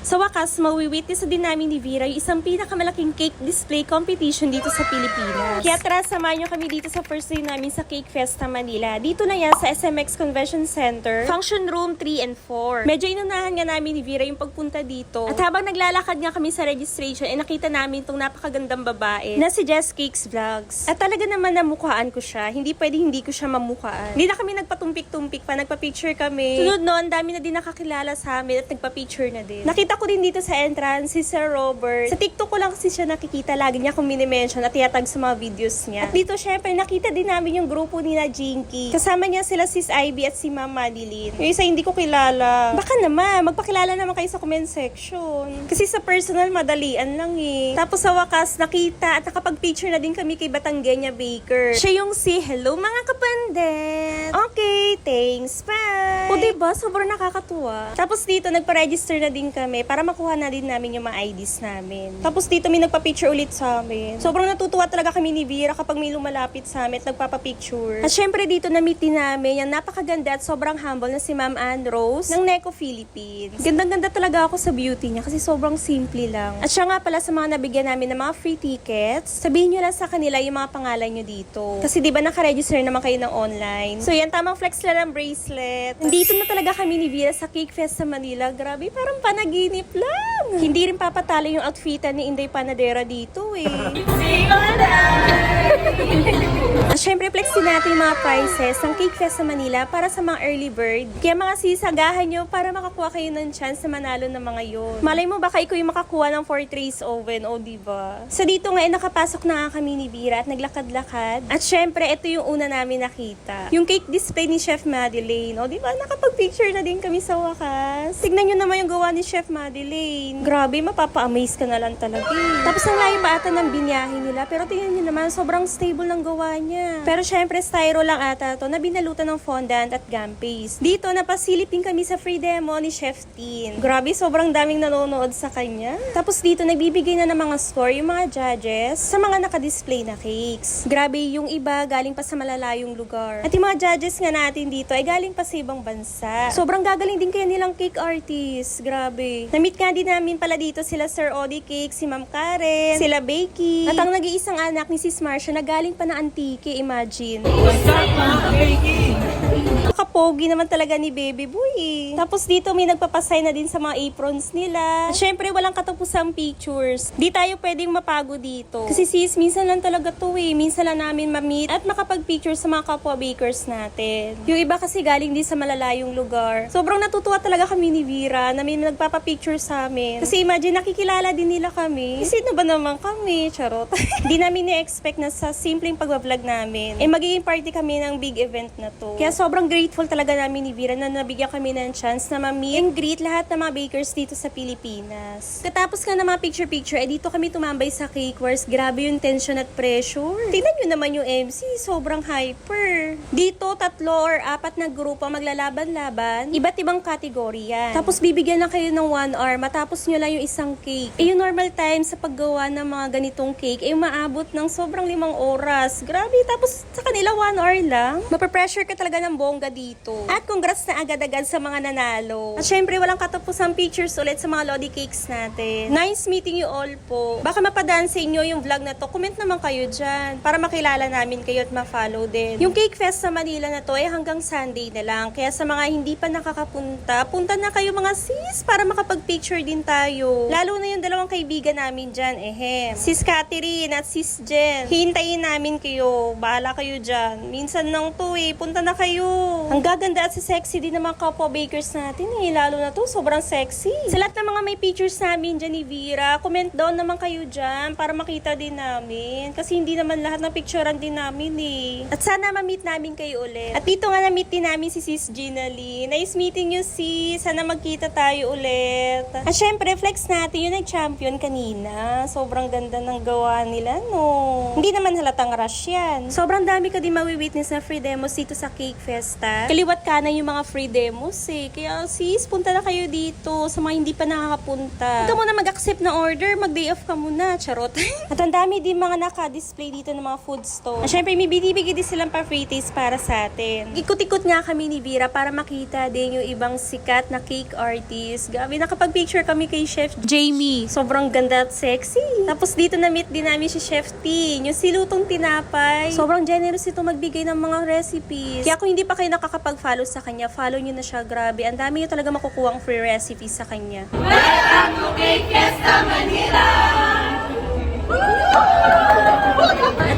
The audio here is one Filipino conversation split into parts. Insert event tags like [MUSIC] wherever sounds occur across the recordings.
Sa wakas, mawi-witness na din ni Vera yung isang pinakamalaking cake display competition dito sa Pilipinas. Kaya tara, samahan nyo kami dito sa first day namin sa Cake Festa Manila. Dito na yan sa SMX Convention Center, Function Room 3 and 4. Medyo inunahan nga namin ni Vera yung pagpunta dito. At habang naglalakad nga kami sa registration, eh nakita namin itong napakagandang babae na si Jess Cakes Vlogs. At talaga naman namukhaan ko siya. Hindi pwede hindi ko siya mamukhaan. Hindi na kami nagpatumpik-tumpik pa, nagpa-picture kami. Sunod noon, dami na din nakakilala sa amin at nagpa-picture na din. Nakita ko din dito sa entrance si Sir Robert. Sa TikTok ko lang kasi siya nakikita. Lagi niya akong minimension at tiyatag sa mga videos niya. At dito, syempre, nakita din namin yung grupo ni na Jinky. Kasama niya sila Sis Ivy at si Ma'am Madeline. Yung isa hindi ko kilala. Baka naman, magpakilala naman kayo sa comment section. Kasi sa personal, madalian lang eh. Tapos sa wakas, nakita at nakapag-picture na din kami kay Batanggenya Baker. Siya yung si Hello mga kapandet. Okay, thanks. Bye. O diba, sobrang nakakatuwa. Tapos dito, nagpa-register na din kami para makuha na din namin yung mga IDs namin. Tapos dito, may nagpa-picture ulit sa amin. Sobrang natutuwa talaga kami ni Vera kapag may lumalapit sa amin at nagpapa-picture. At syempre dito, na-meet din namin yung napakaganda at sobrang humble na si Ma'am Ann Rose ng Neco Philippines. Gandang-ganda talaga ako sa beauty niya kasi sobrang simple lang. At siya nga pala sa mga nabigyan namin ng mga free tickets, sabihin nyo lang sa kanila yung mga pangalan nyo dito. Kasi di ba naka-register naman kayo ng online. So yan, tamang flex lang ang bracelet. Nandito na talaga kami ni Vera sa Cake Fest sa Manila. Grabe, parang panaginip lang. Hindi rin papatalo yung outfitan ni Inday Panadera dito eh. At syempre, flex din natin yung mga prices ng Cake Fest sa Manila para sa mga early bird. Kaya mga sisagahan nyo para makakuha kayo ng chance na manalo ng mga yon. Malay mo baka ikaw yung makakuha ng 4 trays oven, o diba? Sa dito nga, eh, nakapasok na nga kami ni Vera at naglakad-lakad. At syempre, ito yung una namin nakita. Yung cake display ni Chef Madeleine. O diba, nakapag-picture na din kami sa wakas. Tignan nyo naman yung gawa ni Chef Madeleine. Grabe, mapapa-amaze ka na lang talaga. Tapos ang layo pa ata ng binyahe nila. Pero tingnan nyo naman, sobrang stable ng gawa niya. Pero syempre, styro lang ata to na binalutan ng fondant at gum paste. Dito, napasilipin kami sa free demo ni Chef Teen. Grabe, sobrang daming nanonood sa kanya. Tapos dito, nagbibigay na ng mga score yung mga judges sa mga nakadisplay na cakes. Grabe, yung iba galing pa sa malalayong lugar. At yung mga judges nga natin dito ay galing pa sa ibang bansa. Sobrang gagaling din kaya nilang cake artists. Grabe. Na-meet nga din namin pala dito sila Sir Odi Cake, si Ma'am Karen, sila Becky. At ang nag-iisang anak ni Sis Marcia na galing pa na Antique, imagine. Kapogi naman talaga ni Baby Boy eh. Tapos dito may nagpapasay na din sa mga aprons nila. At syempre walang katapusang pictures. Di tayo pwedeng mapago dito. Kasi sis, minsan lang talaga to eh. Minsan lang namin ma-meet at makapag-picture sa mga kapwa bakers natin. Yung iba kasi galing din sa malalayong lugar. Sobrang natutuwa talaga kami ni Vera na may nagpapapicture sa amin. Kasi imagine nakikilala din nila kami. Kasi sino ba naman kami? Charot. [LAUGHS] Di namin ni-expect na sa simpleng pagbablog namin, eh magiging party kami ng big event na to. Kaya sobrang grateful talaga namin ni Vera na nabigyan kami ng chance na ma-meet and greet lahat ng mga bakers dito sa Pilipinas. Katapos nga ng mga picture-picture, eh dito kami tumambay sa Cake Wars. Grabe yung tension at pressure. Tingnan nyo naman yung MC, sobrang hyper. Dito, tatlo or apat na grupo maglalaban-laban. Iba't ibang kategory yan. Tapos bibigyan na kayo ng one hour matapos nyo lang yung isang cake. Eh yung normal time sa paggawa ng mga ganitong cake, eh maabot ng sobrang limang oras. Grabe, tapos sa kanila one hour lang. Mapapressure ka talaga ng bongga dito. At congrats na agad-agad sa mga nanalo. At syempre, walang katapusang pictures ulit sa mga Lodi Cakes natin. Nice meeting you all po. Baka mapadaan sa inyo yung vlog na to. Comment naman kayo dyan para makilala namin kayo at ma-follow din. Yung Cake Fest sa Manila na to ay hanggang Sunday na lang. Kaya sa mga hindi pa nakakapunta, punta na kayo mga sis para makapag-picture din tayo. Lalo na yung dalawang kaibigan namin dyan, ehem. Sis Catherine at Sis Jen. Hintayin namin kayo. Bahala kayo dyan. Minsan nang to eh. Punta na kayo. Ang gaganda at si sexy din ng mga kapwa bakers natin eh. Lalo na to, sobrang sexy. Sa lahat ng mga may pictures namin dyan ni Vera, comment down naman kayo dyan para makita din namin. Kasi hindi naman lahat ng picturean din namin eh. At sana ma-meet namin kayo ulit. At dito nga na-meet namin si Sis Gina Lee. Nice meeting you sis. Sana magkita tayo ulit. At syempre, flex natin yung nag-champion kanina. Sobrang ganda ng gawa nila, no? Hindi naman halatang rush yan. Sobrang dami ka din mawi-witness na free demos dito sa Cake Festa. Kaliwat kanan yung mga free demos eh. Kaya sis, punta na kayo dito sa mga hindi pa nakakapunta. Huwag ka muna mag-accept na order. Mag-day off ka muna. Charot. [LAUGHS] At ang dami din mga naka-display dito ng mga food store. At syempre, may binibigay din silang pa free showcase para sa atin. Ikot-ikot nga kami ni Vera para makita din yung ibang sikat na cake artist. Gabi, nakapag-picture kami kay Chef Jamie. Sobrang ganda at sexy. Tapos dito na-meet din namin si Chef T, yung silutong tinapay. Sobrang generous ito magbigay ng mga recipes. Kaya kung hindi pa kayo nakakapag-follow sa kanya, follow nyo na siya. Grabe, ang dami nyo talaga makukuha ang free recipes sa kanya. At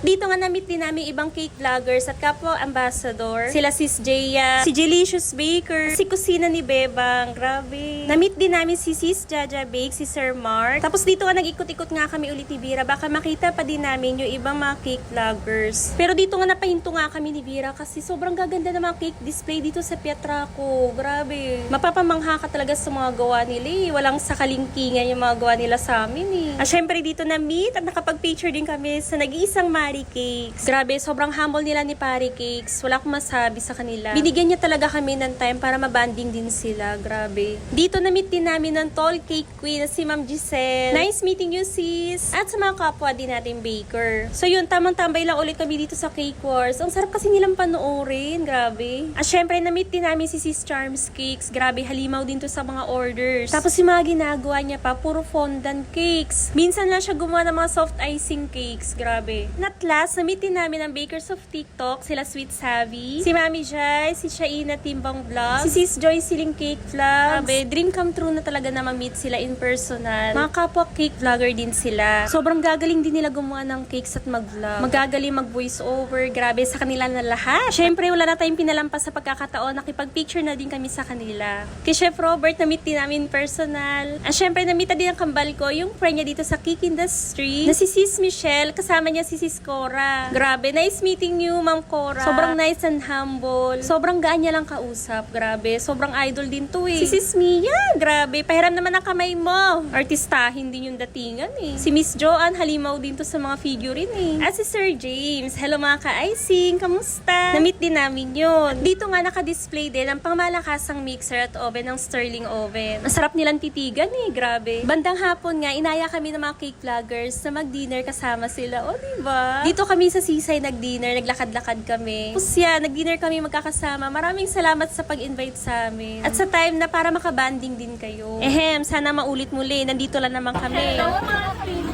dito nga na-meet din namin ibang cake vloggers at kapwa ambassador. Sila Sis Jaya, si Delicious Baker, si Kusina ni Bebang. Grabe. Na-meet din namin si Sis Jaja Bake, si Sir Mark. Tapos dito nga nag-ikot-ikot nga kami ulit ni Vira. Baka makita pa din namin yung ibang mga cake vloggers. Pero dito nga napahinto nga kami ni Vira kasi sobrang gaganda ng mga cake display dito sa Pietraco. Grabe. Mapapamangha ka talaga sa mga gawa nila eh. Walang sakalingkingan yung mga gawa nila sa amin eh. At syempre dito na meet nakapag-picture din kami sa nag-iisang Mari Cakes. Grabe, sobrang humble nila ni Pari Cakes. Wala akong masabi sa kanila. Binigyan niya talaga kami ng time para mabanding din sila. Grabe. Dito na meet din namin ng tall cake queen na si Ma'am Giselle. Nice meeting you sis. At sa mga kapwa din natin baker. So yun, tamang tambay lang ulit kami dito sa Cake Wars. Ang sarap kasi nilang panoorin. Grabe. At syempre, na-meet din namin si Sis Charms Cakes. Grabe, halimaw din to sa mga orders. Tapos yung mga ginagawa niya pa, puro fondant cakes. Minsan lang siya gumawa ng mga soft icing cakes. Grabe. And at last, na-meet din namin ang bakers of TikTok, sila Sweet Savvy, si Mami Jai, si Shaina Timbang Vlog, si Sis Joy Siling Cake Vlogs. Grabe, dream come true na talaga na ma-meet sila in personal. Mga kapwa cake vlogger din sila. Sobrang gagaling din nila gumawa ng cakes at mag-vlog. Magagaling mag-voice over. Grabe sa kanila na lahat. Syempre, wala na tayong pinalampas sa pagkakataon. Nakipag-picture na din kami sa kanila. Kay Chef Robert, na-meet din namin in personal. At syempre, na-meet na din ang kambal ko, yung friend niya dito sa Cake Industry, na si Sis Michelle, kasama niya si Sis Cora. Grabe, nice meeting you, Ma'am Cora. Sobrang nice and humble. Sobrang gaan niya lang kausap. Grabe, sobrang idol din to eh. Si Sis Mia, grabe, pahiram naman ang kamay mo. Artistahin din yung datingan eh. Si Miss Joanne, halimaw din to sa mga figurine eh. At si Sir James, hello mga ka-icing, kamusta? Na-meet din namin yun. Dito nga naka-display din ang pangmalakasang mixer at oven ng Sterling Oven. Masarap nilang titigan eh, grabe. Bandang hapon nga, inaya kami ng mga cake vloggers na mag-dinner kasama sila. O, diba? Dito kami sa Seaside nag-dinner, naglakad-lakad kami. Tapos yan, nag-dinner kami magkakasama. Maraming salamat sa pag-invite sa amin. At sa time na para makabanding din kayo. Ehem, sana maulit muli. Nandito lang naman kami. Hello mga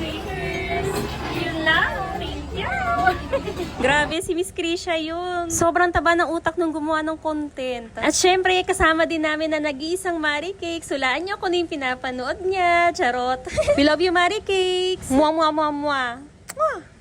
[LAUGHS] Grabe, si Miss Krisha yun. Sobrang taba ng utak nung gumawa ng content. At syempre, kasama din namin na nag-iisang Mari Cakes. Hulaan niyo kung ano yung pinapanood niya. Charot. [LAUGHS] We love you, Mari Cakes. Mua, mua, mua, mua. Mua.